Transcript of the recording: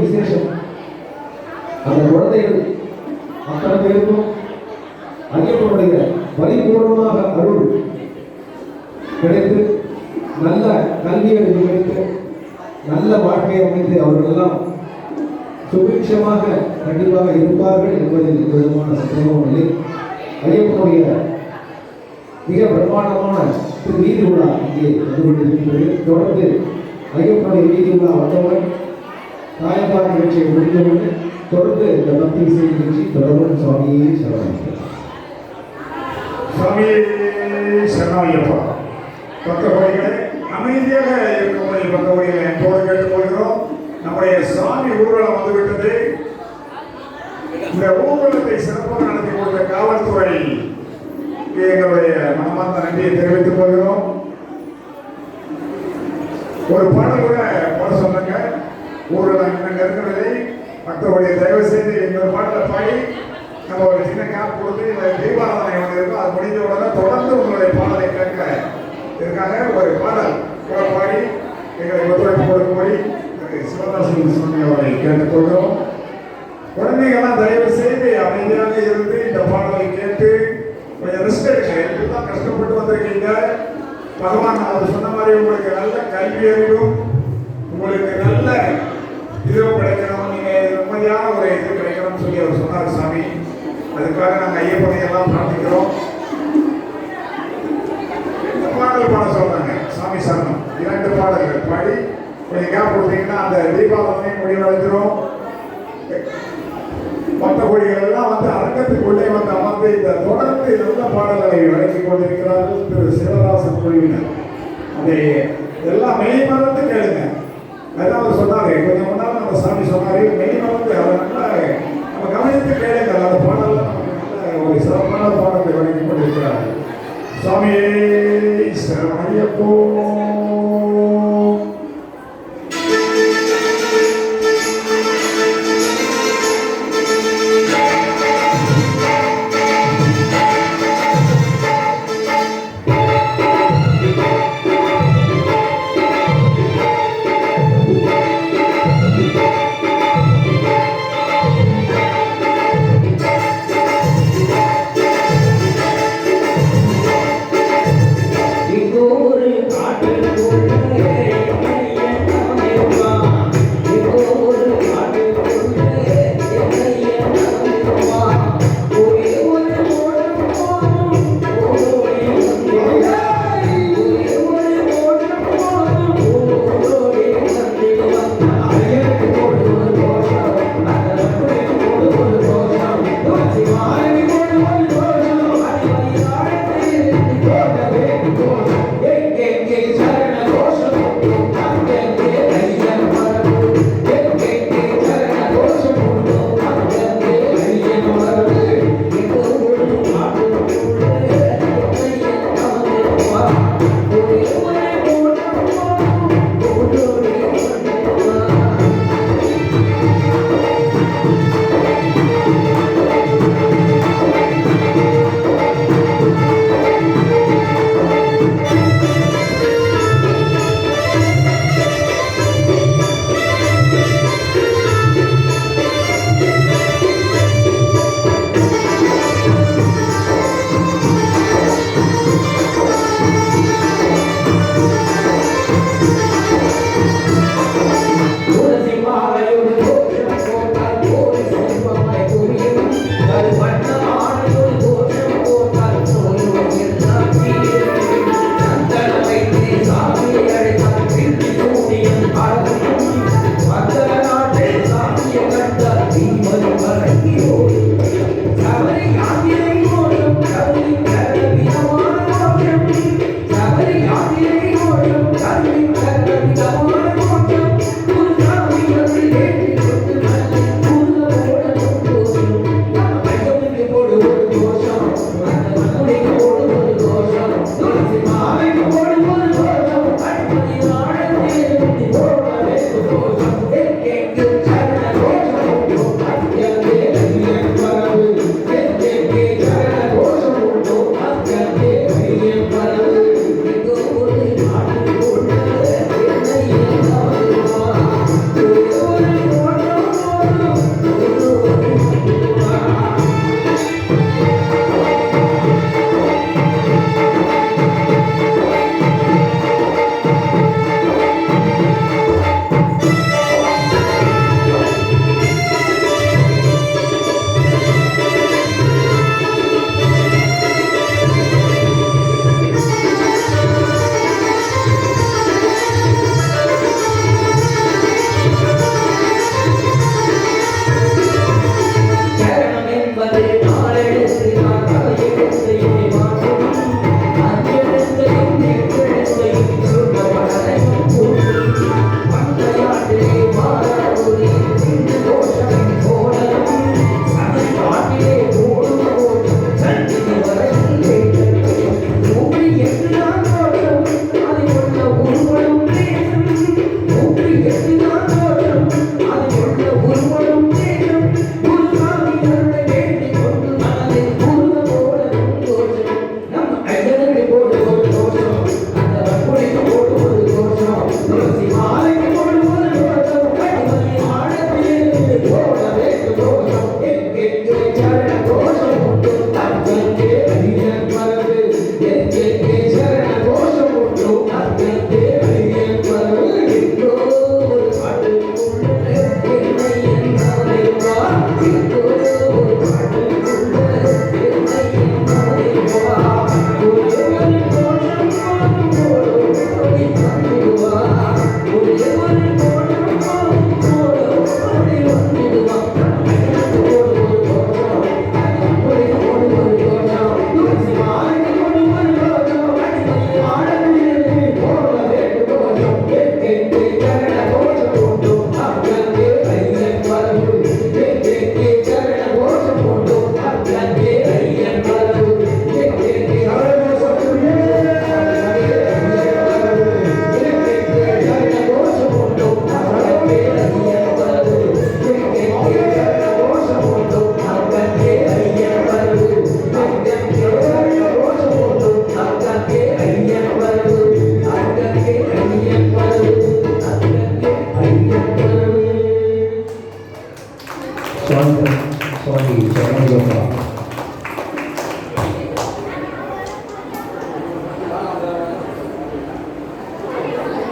விசேஷம். அந்த குழந்தைகள் அத்தனை பேருக்கும் ஐயப்பனுடைய பரிபூர்ணமாக அருள் கிடைத்து நல்ல கல்வி அறிவு கிடைத்து நல்ல வாழ்க்கை அமைத்து அவர்களெல்லாம் சுபிக்ஷமாக கண்டிப்பாக இருப்பார்கள் என்பதில் எந்த விதமான சந்தேகமும் இல்லை. ஐயப்பனுடைய மிக பிரமாண்டமான திரு வீதி விழா இங்கே வந்து கொண்டிருக்கின்றது தொடர்ந்து ஐயப்பனுடைய வீதி வந்தவர் வந்தவுடன் நிகழ்ச்சியை முடிந்தவுடன் தொடர்ந்து இந்த பக்தி இசை நிகழ்ச்சி தொடரும் சுவாமியே சரணம் சுவாமி சரணாயப்பா பக்கவழிகளை அமைதியாக இருக்கும்படி பக்கவழிகளை என்போடு கேட்டுக்கொள்கிறோம் நம்முடைய சுவாமி ஊர்வலம் வந்துவிட்டது. இந்த ஊர்வலத்தை சிறப்பாக நடத்தி கொடுத்த காவல்துறை எங்களுடைய மனமார்ந்த நன்றியை தெரிவித்துக் கொள்கிறோம். ஒரு பாடல் கூட பாட சொன்னாங்க. ஊர்வலம் இன்னும் நெருங்குவதை மக்களுடைய தயவு செய்து எங்கள் பாட்டில் பாடி நம்ம ஒரு சின்ன கேப் கொடுத்து இந்த தீபாராதனை ஒன்று இருக்கும் அது முடிஞ்ச உடனே தொடர்ந்து உங்களுடைய பாடலை கேட்க இருக்காங்க. ஒரு பாடல் கூட பாடி எங்களை ஒத்துழைப்பு கொடுக்கும்படி திரு சிவதாசன் சுவாமி அவரை கேட்டுக்கொள்கிறோம். குழந்தைகள்லாம் தயவு செய்து அமைதியாக இருந்து இந்த பாடலை கேட்டு கொஞ்சம் ரெஸ்ட் எடுங்க. பகவான் அவர் சொன்ன மாதிரி உங்களுக்கு நல்ல கல்வி அறிவும் உங்களுக்கு நல்ல இதுவும் கிடைக்கணும். நீங்க நிம்மதியான ஒரு இது கிடைக்கணும்னு சொல்லி அவர் சொன்னார் சாமி. அதுக்காக நாங்கள் ஐயப்பனை எல்லாம் பிரார்த்திக்கிறோம். இந்த பாடல் பாட சொல்றாங்க. சாமி சரணம். இரண்டு பாடல்கள். பாடி கொஞ்சம் கேப் கொடுத்தீங்கன்னா அந்த தீபாவளி முடிவடைஞ்சிரும் மற்ற கொடிகள் எல்லாம் வந்து அரங்கத்துக்குள்ளே வந்து அமர்ந்து இந்த தொடர்ந்து நல்ல பாடல்களை வழங்கிக் கொண்டிருக்கிறார்கள் திரு சிவராசன் குழுவினர் அதை எல்லாம் மெய் மறந்து கேளுங்க. அதான் சொன்னாரு கொஞ்சம் முன்னால நம்ம சாமி சொன்னாரு மெய் மறந்து அதை நல்லா நம்ம கவனித்து கேளுங்க அந்த பாடல் ஒரு சிறப்பான பாடத்தை வழங்கிக் கொண்டிருக்கிறார்கள். சுவாமியே சரணையப்போ